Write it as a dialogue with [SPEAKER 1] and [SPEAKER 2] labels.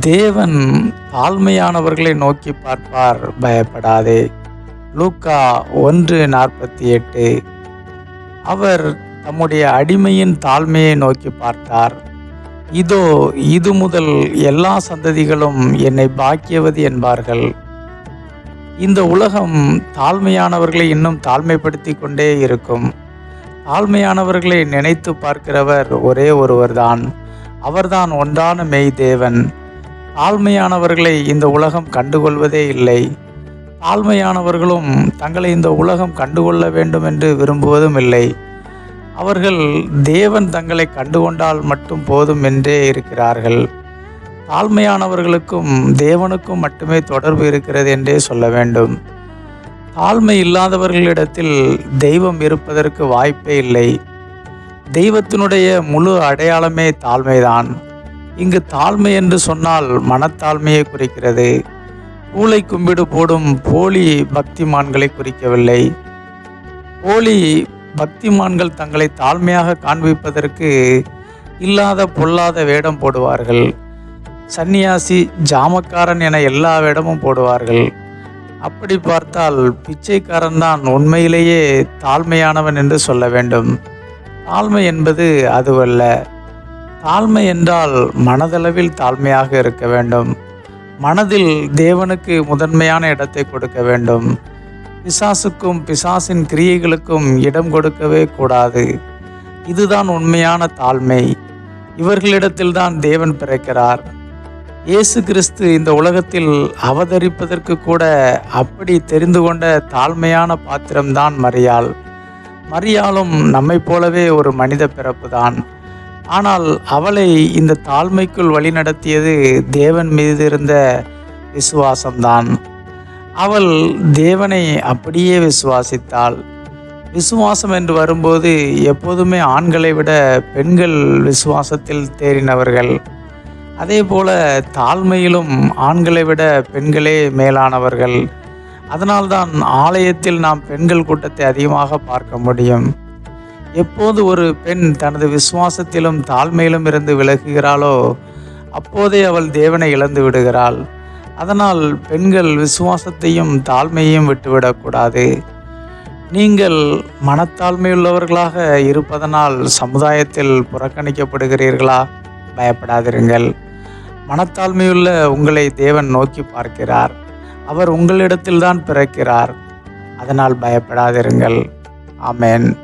[SPEAKER 1] தேவன் தாழ்மையானவர்களை நோக்கி பார்ப்பார் பயப்படாதே. லூக்கா ஒன்று நாற்பத்தி எட்டு. அவர் தம்முடைய அடிமையின் தாழ்மையை நோக்கி பார்த்தார். இதோ இது முதல் எல்லா சந்ததிகளும் என்னை பாக்கியவது என்பார்கள். இந்த உலகம் தாழ்மையானவர்களை இன்னும் தாழ்மைப்படுத்தி கொண்டே இருக்கும். தாழ்மையானவர்களை நினைத்து பார்க்கிறவர் ஒரே ஒருவர்தான். அவர்தான் ஒன்றான மெய் தேவன் தாழ்மையானவர்களை இந்த உலகம் கண்டுகொள்வதே இல்லை. தாழ்மையானவர்களும் தங்களை இந்த உலகம் கண்டுகொள்ள வேண்டும் என்று விரும்புவதும் இல்லை. அவர்கள் தேவன் தங்களை கண்டுகொண்டால் மட்டும் போதும் என்றே இருக்கிறார்கள். தாழ்மையானவர்களுக்கும் தேவனுக்கும் மட்டுமே தொடர்பு இருக்கிறது என்றே சொல்ல வேண்டும். தாழ்மை இல்லாதவர்களிடத்தில் தெய்வம் இருப்பதற்கு வாய்ப்பே இல்லை. தெய்வத்தினுடைய முழு அடையாளமே தாழ்மைதான். இங்கு தாழ்மை என்று சொன்னால் மனத்தாழ்மையை குறிக்கிறது. பூளை கும்பிடு போடும் போலி பக்திமான்களை குறிக்கவில்லை. போலி பக்திமான்கள் தங்களை தாழ்மையாக காண்பிப்பதற்கு இல்லாத பொல்லாத வேடம் போடுவார்கள். சன்னியாசி ஜாமக்காரன் என எல்லா வேடமும் போடுவார்கள். அப்படி பார்த்தால் பிச்சைக்காரன் தான் உண்மையிலேயே தாழ்மையானவன் என்று சொல்ல வேண்டும். தாழ்மை என்பது அதுவல்ல. தாழ்மை என்றால் மனதளவில் தாழ்மையாக இருக்க வேண்டும். மனதில் தேவனுக்கு முதன்மையான இடத்தை கொடுக்க வேண்டும். பிசாசுக்கும் பிசாசின் கிரியைகளுக்கும் இடம் கொடுக்கவே கூடாது. இதுதான் உண்மையான தாழ்மை. இவர்களிடத்தில்தான் தேவன் பிறக்கிறார். இயேசு கிறிஸ்து இந்த உலகத்தில் அவதரிப்பதற்கு கூட அப்படி தெரிந்து கொண்ட தாழ்மையான பாத்திரம்தான் மரியாள். மரியாளும் நம்மைப் போலவே ஒரு மனித பிறப்புதான். ஆனால் அவளை இந்த தாழ்மைக்குள் வழிநடத்தியது தேவன் மீது இருந்த விசுவாசம்தான். அவள் தேவனை அப்படியே விசுவாசித்தாள். விசுவாசம் என்று வரும்போது எப்போதுமே ஆண்களை விட பெண்கள் விசுவாசத்தில் தேறினவர்கள். அதே போல தாழ்மையிலும் ஆண்களை விட பெண்களே மேலானவர்கள். அதனால்தான் ஆலயத்தில் நாம் பெண்கள் கூட்டத்தை அதிகமாக பார்க்க முடியும். எப்போது ஒரு பெண் தனது விசுவாசத்திலும் தாழ்மையிலும் இருந்து விலகுகிறாளோ அப்போதே அவள் தேவனை இழந்து விடுகிறாள். அதனால் பெண்கள் விசுவாசத்தையும் தாழ்மையையும் விட்டுவிடக்கூடாது நீங்கள் மனத்தாழ்மையுள்ளவர்களாக இருப்பதனால் சமுதாயத்தில் புறக்கணிக்கப்படுகிறீர்களா? பயப்படாதிருங்கள். மனத்தாழ்மையுள்ள உங்களை தேவன் நோக்கி பார்க்கிறார். அவர் உங்களிடத்தில்தான் பிறக்கிறார். அதனால் பயப்படாதிருங்கள். ஆமேன்.